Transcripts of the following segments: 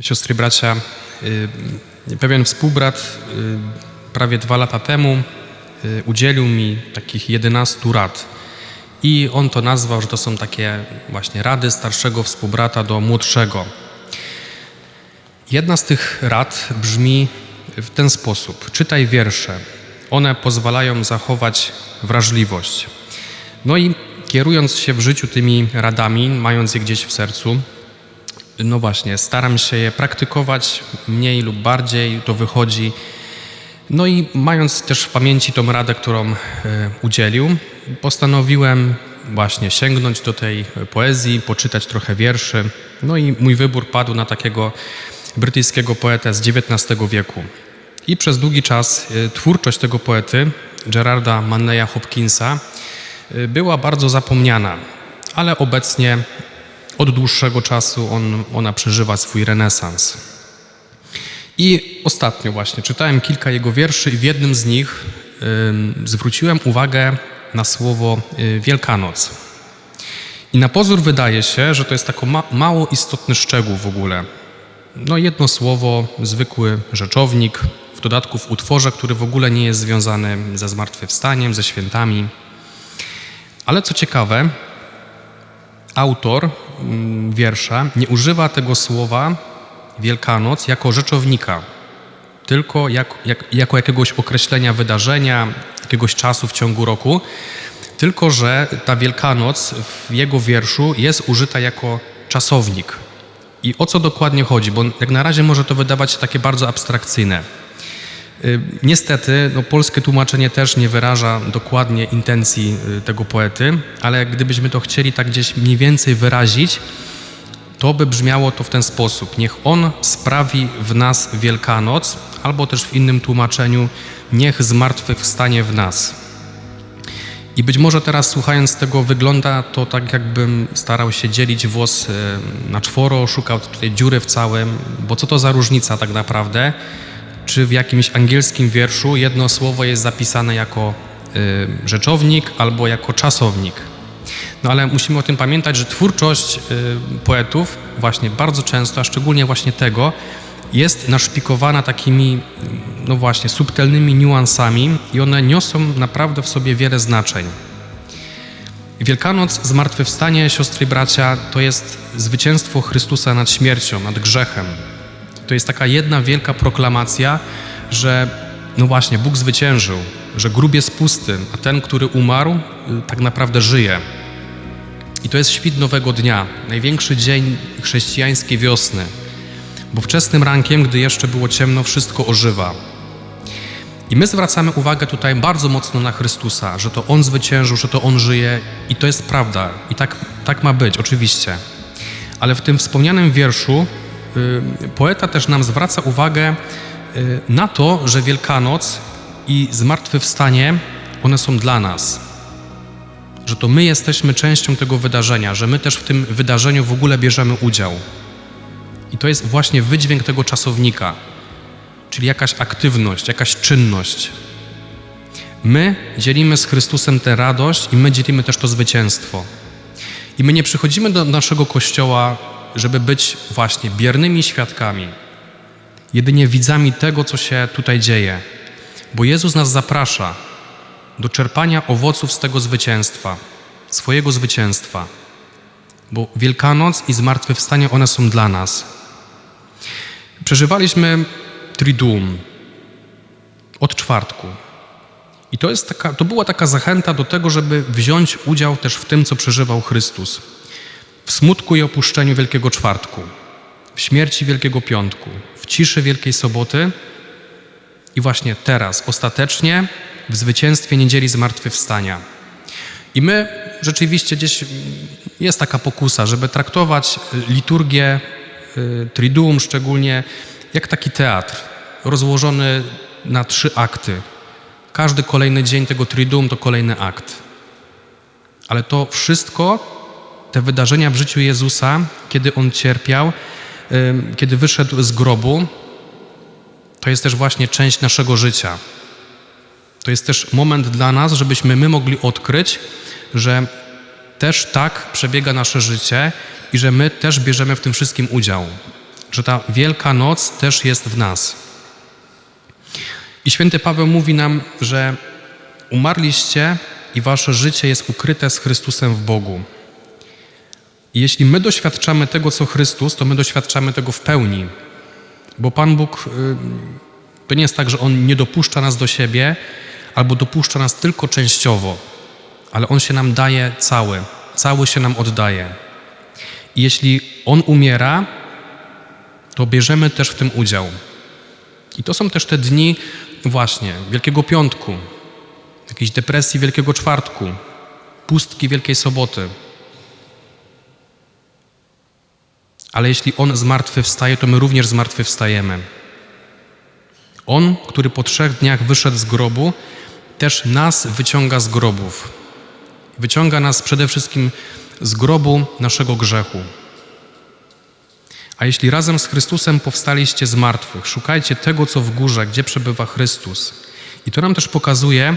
Siostry, bracia, y, pewien współbrat y, prawie dwa lata temu y, udzielił mi takich 11 rad. I on to nazwał, że to są takie właśnie rady starszego współbrata do młodszego. Jedna z tych rad brzmi w ten sposób: czytaj wiersze. One pozwalają zachować wrażliwość. No i kierując się w życiu tymi radami, mając je gdzieś w sercu, no właśnie, staram się je praktykować mniej lub bardziej, to wychodzi. No i mając też w pamięci tą radę, którą e, udzielił, postanowiłem właśnie sięgnąć do tej poezji, poczytać trochę wierszy. No i mój wybór padł na takiego brytyjskiego poetę z XIX wieku. I przez długi czas e, twórczość tego poety, Gerarda Manneya Hopkinsa, e, była bardzo zapomniana, ale obecnie od dłuższego czasu on, ona przeżywa swój renesans. I ostatnio właśnie czytałem kilka jego wierszy i w jednym z nich y, zwróciłem uwagę na słowo y, Wielkanoc. I na pozór wydaje się, że to jest taki ma, mało istotny szczegół w ogóle. No jedno słowo, zwykły rzeczownik, w dodatku w utworze, który w ogóle nie jest związany ze zmartwychwstaniem, ze świętami. Ale co ciekawe, autor wiersza nie używa tego słowa Wielkanoc jako rzeczownika, tylko jak, jak, jako jakiegoś określenia wydarzenia, jakiegoś czasu w ciągu roku, tylko że ta Wielkanoc w jego wierszu jest użyta jako czasownik. I o co dokładnie chodzi? Bo jak na razie może to wydawać się takie bardzo abstrakcyjne. Y, niestety, no, polskie tłumaczenie też nie wyraża dokładnie intencji y, tego poety, ale gdybyśmy to chcieli tak gdzieś mniej więcej wyrazić, to by brzmiało to w ten sposób. Niech On sprawi w nas Wielkanoc, albo też w innym tłumaczeniu, niech zmartwychwstanie w nas. I być może teraz słuchając tego wygląda to tak, jakbym starał się dzielić włos y, na czworo, szukał tutaj dziury w całym, bo co to za różnica tak naprawdę? Czy w jakimś angielskim wierszu jedno słowo jest zapisane jako y, rzeczownik albo jako czasownik. No ale musimy o tym pamiętać, że twórczość y, poetów właśnie bardzo często, a szczególnie właśnie tego, jest naszpikowana takimi, no właśnie, subtelnymi niuansami i one niosą naprawdę w sobie wiele znaczeń. Wielkanoc, zmartwychwstanie, siostry i bracia, to jest zwycięstwo Chrystusa nad śmiercią, nad grzechem, to jest taka jedna wielka proklamacja, że no właśnie, Bóg zwyciężył, że grób jest pusty, a ten, który umarł, y, tak naprawdę żyje. I to jest świt nowego dnia, największy dzień chrześcijańskiej wiosny, bo wczesnym rankiem, gdy jeszcze było ciemno, wszystko ożywa. I my zwracamy uwagę tutaj bardzo mocno na Chrystusa, że to On zwyciężył, że to On żyje i to jest prawda. I tak, tak ma być, oczywiście. Ale w tym wspomnianym wierszu poeta też nam zwraca uwagę y, na to, że Wielkanoc i zmartwychwstanie, one są dla nas. Że to my jesteśmy częścią tego wydarzenia, że my też w tym wydarzeniu w ogóle bierzemy udział. I to jest właśnie wydźwięk tego czasownika, czyli jakaś aktywność, jakaś czynność. My dzielimy z Chrystusem tę radość i my dzielimy też to zwycięstwo. I my nie przychodzimy do naszego kościoła żeby być właśnie biernymi świadkami, jedynie widzami tego, co się tutaj dzieje. Bo Jezus nas zaprasza do czerpania owoców z tego zwycięstwa, swojego zwycięstwa. Bo Wielkanoc i zmartwychwstanie one są dla nas. Przeżywaliśmy Triduum od czwartku. I to, jest taka, to była taka zachęta do tego, żeby wziąć udział też w tym, co przeżywał Chrystus w smutku i opuszczeniu Wielkiego Czwartku, w śmierci Wielkiego Piątku, w ciszy Wielkiej Soboty i właśnie teraz, ostatecznie, w zwycięstwie niedzieli zmartwychwstania. I my rzeczywiście gdzieś jest taka pokusa, żeby traktować liturgię, y, triduum szczególnie, jak taki teatr rozłożony na trzy akty. Każdy kolejny dzień tego triduum to kolejny akt. Ale to wszystko te wydarzenia w życiu Jezusa, kiedy On cierpiał, kiedy wyszedł z grobu, to jest też właśnie część naszego życia. To jest też moment dla nas, żebyśmy my mogli odkryć, że też tak przebiega nasze życie i że my też bierzemy w tym wszystkim udział. że ta wielka noc też jest w nas. I święty Paweł mówi nam, że umarliście i wasze życie jest ukryte z Chrystusem w Bogu. Jeśli my doświadczamy tego, co Chrystus, to my doświadczamy tego w pełni. Bo Pan Bóg, y, to nie jest tak, że On nie dopuszcza nas do siebie, albo dopuszcza nas tylko częściowo, ale On się nam daje cały, cały się nam oddaje. I jeśli On umiera, to bierzemy też w tym udział. I to są też te dni właśnie Wielkiego Piątku, jakiejś depresji Wielkiego Czwartku, pustki Wielkiej Soboty. Ale jeśli On zmartwychwstaje, to my również zmartwychwstajemy. On, który po trzech dniach wyszedł z grobu, też nas wyciąga z grobów. Wyciąga nas przede wszystkim z grobu naszego grzechu. A jeśli razem z Chrystusem powstaliście z martwych, szukajcie tego, co w górze, gdzie przebywa Chrystus. I to nam też pokazuje,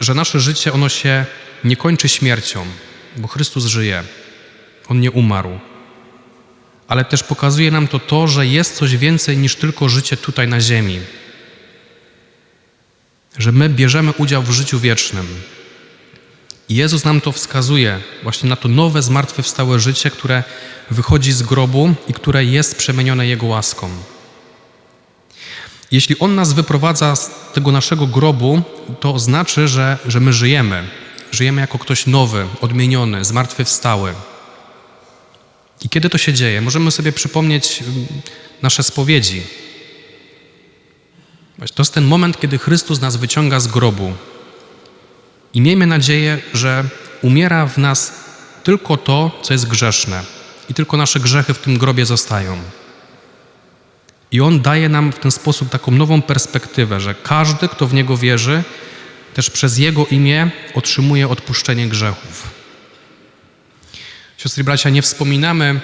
że nasze życie ono się nie kończy śmiercią, bo Chrystus żyje. On nie umarł. Ale też pokazuje nam to to, że jest coś więcej niż tylko życie tutaj na ziemi. Że my bierzemy udział w życiu wiecznym. I Jezus nam to wskazuje, właśnie na to nowe, zmartwychwstałe życie, które wychodzi z grobu i które jest przemienione Jego łaską. Jeśli On nas wyprowadza z tego naszego grobu, to znaczy, że, że my żyjemy. Żyjemy jako ktoś nowy, odmieniony, zmartwychwstały. I kiedy to się dzieje? Możemy sobie przypomnieć mm, nasze spowiedzi. To jest ten moment, kiedy Chrystus nas wyciąga z grobu. I miejmy nadzieję, że umiera w nas tylko to, co jest grzeszne, i tylko nasze grzechy w tym grobie zostają. I On daje nam w ten sposób taką nową perspektywę, że każdy, kto w Niego wierzy, też przez Jego imię otrzymuje odpuszczenie grzechów. Siostry i bracia, nie wspominamy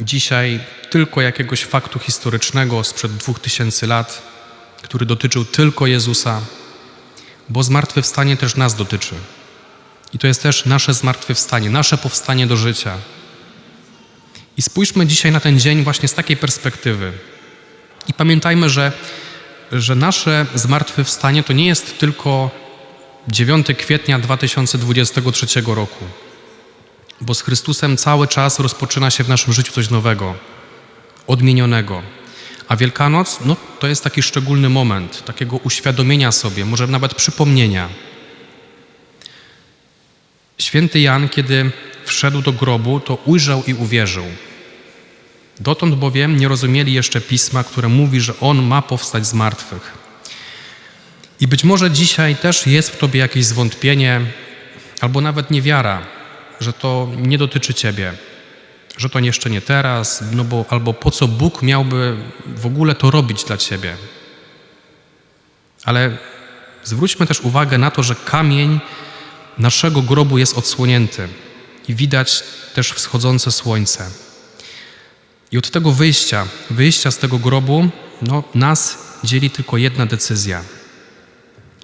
dzisiaj tylko jakiegoś faktu historycznego sprzed dwóch tysięcy lat, który dotyczył tylko Jezusa, bo zmartwychwstanie też nas dotyczy. I to jest też nasze zmartwychwstanie, nasze powstanie do życia. I spójrzmy dzisiaj na ten dzień właśnie z takiej perspektywy. I pamiętajmy, że, że nasze zmartwychwstanie to nie jest tylko 9 kwietnia 2023 roku, bo z Chrystusem cały czas rozpoczyna się w naszym życiu coś nowego, odmienionego. A Wielkanoc, no to jest taki szczególny moment takiego uświadomienia sobie, może nawet przypomnienia. Święty Jan, kiedy wszedł do grobu, to ujrzał i uwierzył. Dotąd bowiem nie rozumieli jeszcze pisma, które mówi, że on ma powstać z martwych. I być może dzisiaj też jest w tobie jakieś zwątpienie, albo nawet niewiara, że to nie dotyczy ciebie, że to jeszcze nie teraz, no bo albo po co Bóg miałby w ogóle to robić dla ciebie. Ale zwróćmy też uwagę na to, że kamień naszego grobu jest odsłonięty i widać też wschodzące słońce. I od tego wyjścia, wyjścia z tego grobu, no, nas dzieli tylko jedna decyzja.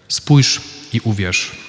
Spójrz i uwierz.